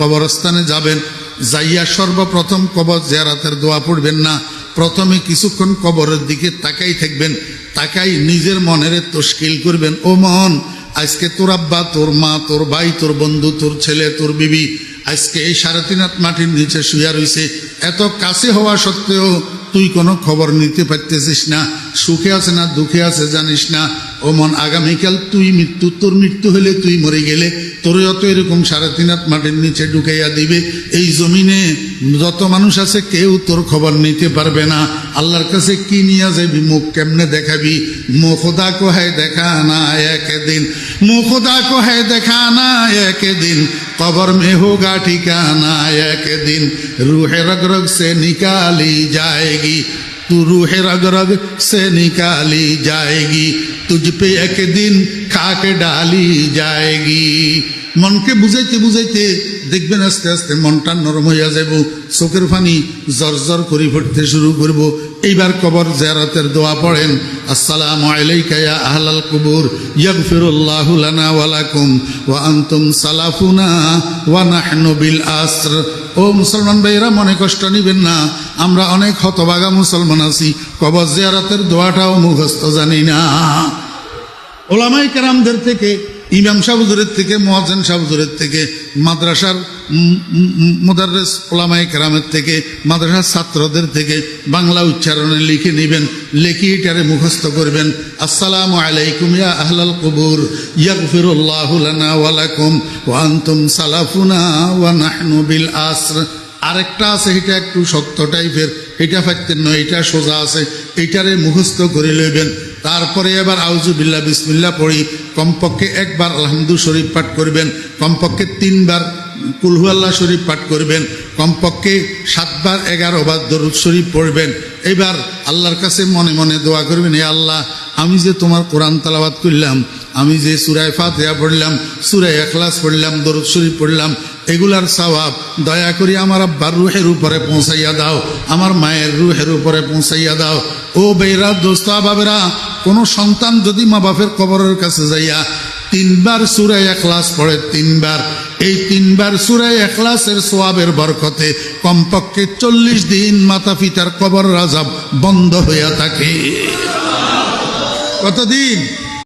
কবরস্থানে যাবেন, যাইয়া সর্বপ্রথম কবর জিয়ারাতের দোয়া পড়বেন না, প্রথমে কিছুক্ষণ কবরের দিকে তাকাই থাকবেন, তাকাই নিজের মনের তশকিল করবেন, ও মন আজকে তোর আব্বা, তোর মা, তোর ভাই, তোর বন্ধু, তোর ছেলে, তোর বিবি, আজকে এই সাড়ে তিন হাত মাটির নিচে শুয়া রইছে, এত কাছে হওয়া সত্ত্বেও তুই কোনো খবর নিতে পারতেছিস না, সুখে আছে না দুঃখে আছে জানিস না ও মন আগামীকাল তুই মৃত্যু, তোর মৃত্যু হলে তুই মরে গেলে, তোর অত এরকম সাড়ে তিন হাত মাটির নিচে ঢুকাইয়া দিবে। এই জমিনে যত মানুষ আছে, কেউ তোর খবর নিতে পারবে না। আল্লাহর কাছে কি নিয়ে যাবি, মুখ কেমনে দেখাবি? মুখদা কোহায় দেখা না একদিন? মুখদা কোহায় দেখা না একদিন? কবর মে হোগা ঠিকানা একদিন? রুহে রগ রগ সে নিকালি যায়গি। তু রুহে রগ সে নিকালি যায়গি। তুঝ পে একদিন খাকে ডালি যায়গি মনকে বুঝাইতে বুঝাইতে দেখবেন আস্তে আস্তে মনটা নরম হইয়া যাব চোখের পানি জর জর করে ফুটতে শুরু করব। এইবার কবর জেয়ারতের দোয়া পড়েন, আসসালামু আলাইকা ইয়া আহলাল কুবুর, ইয়াগফিরুল্লাহু লানা ওয়ালাকুম ওয়া আনতুম সালাফুনা ওয়া নাহনু বিল আসর। ও মুসলমান ভাইরা মনে কষ্ট নিবেন না। আমরা অনেক হতবাগা মুসলমান আছি। কবর জিয়ারতের দোয়াটাও মুখস্থ জানি না। ওলামাই কেরামদের থেকে, ইমাম সাহুজুরের থেকে মোয়াজেন সাহুজুরের থেকে, মাদ্রাসার মোদারেস ওলামাই কেরামের থেকে, মাদ্রাসার ছাত্রদের থেকে বাংলা উচ্চারণে লিখে নেবেন, লিখে এটারে মুখস্থ করবেন। আসসালামু আলাইকুম ইয়া আহলাল কবুর, ইয়াগফিরুল্লাহু লানা ওয়া লাকুম, ওয়া আনতুম সালাফুনা ওয়া নাহনু বিল আসর। আরেকটা আছে, এটা একটু শক্ত টাইপের, এটা ফাইতেন নয়, এটা সোজা আছে এইটারে মুখস্থ করে লইবেন। তারপরে এবার আউজুবিল্লা বিসমিল্লা পড়ি, কমপক্ষে একবার আলহামদু শরীফ পাঠ করবেন, কমপক্ষে তিনবার কুলহু আল্লাহ শরীফ পাঠ করবেন, কমপক্ষে সাতবার এগারো বার দরুদ শরীফ পড়বেন। এবার আল্লাহর কাছে মনে মনে দোয়া করবেন, এ আল্লাহ, আমি যে তোমার কোরআন তালাবাদ করলাম, আমি যে সুরায় ফাতেহা পড়লাম, সুরায় এখলাস পড়লাম, দরুদ শরীফ পড়লাম এগুলার স্বভাব, দয়া করি আমার আব্বার রুহের উপরে পৌঁছাইয়া দাও, আমার মায়ের রুহের উপরে পৌঁছাইয়া দাও। ও বেরা দোস্তা বাবেরা কোনো সন্তান যদি মা বাপের কবরের কাছে যাইয়া তিনবার সুরায় এখলাস পড়ে, তিনবার, এই তিনবার সুরায় এখলাসের সোয়াবের বরকতে কমপক্ষে চল্লিশ দিন মাতা পিতার কবর রাজাব বন্ধ হইয়া থাকে। কতদিন?